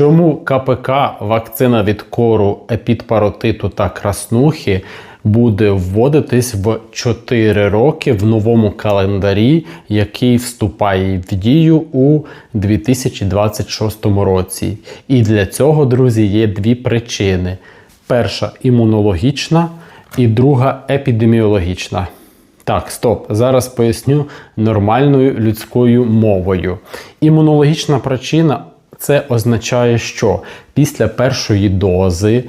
Чому КПК вакцина від кору, епідпаротиту та краснухи буде вводитись в 4 роки в новому календарі, який вступає в дію у 2026 році? І для цього, друзі, є дві причини: перша імунологічна і друга епідеміологічна. Так, стоп. Зараз поясню нормальною людською мовою. Імунологічна причина це означає, що після першої дози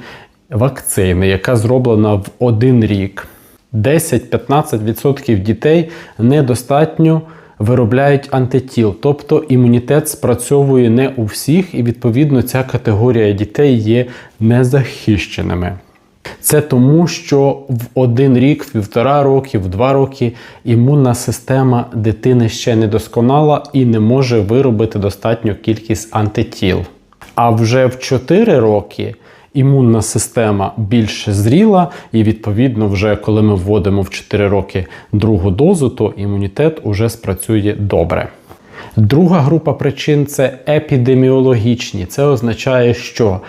вакцини, яка зроблена в один рік, 10-15% дітей недостатньо виробляють антитіл, тобто імунітет спрацьовує не у всіх, і відповідно ця категорія дітей є незахищеними. Це тому, що в один рік, в півтора роки, в два роки імунна система дитини ще не досконала і не може виробити достатню кількість антитіл. А вже в 4 роки імунна система більш зріла, і відповідно, вже коли ми вводимо в 4 роки другу дозу, то імунітет уже спрацює добре. Друга група причин це епідеміологічні. Це означає, що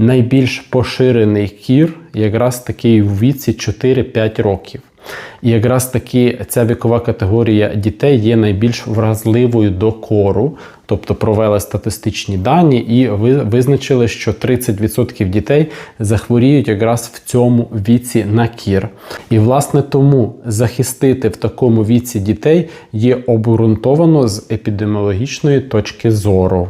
найбільш поширений кір якраз такий в віці 4-5 років. І якраз таки ця вікова категорія дітей є найбільш вразливою до кору, тобто провели статистичні дані і визначили, що 30% дітей захворіють якраз в цьому віці на кір. І власне тому захистити в такому віці дітей є обґрунтовано з епідеміологічної точки зору.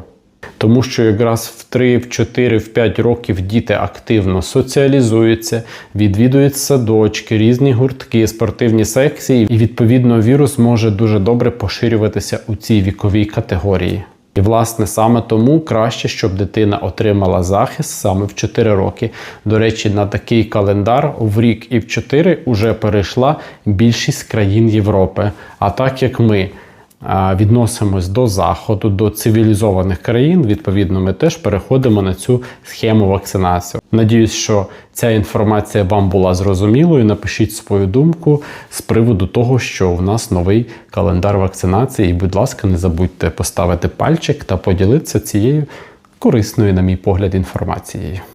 Тому що якраз в 3, в 4, в 5 років діти активно соціалізуються, відвідують садочки, різні гуртки, спортивні секції, і відповідно вірус може дуже добре поширюватися у цій віковій категорії. І, власне, саме тому краще, щоб дитина отримала захист саме в 4 роки. До речі, на такий календар в рік і в 4 вже перейшла більшість країн Європи. А так як ми відносимось до заходу, до цивілізованих країн, відповідно, ми теж переходимо на цю схему вакцинації. Надіюсь, що ця інформація вам була зрозумілою. Напишіть свою думку з приводу того, що в нас новий календар вакцинації. І, будь ласка, не забудьте поставити пальчик та поділитися цією корисною, на мій погляд, інформацією.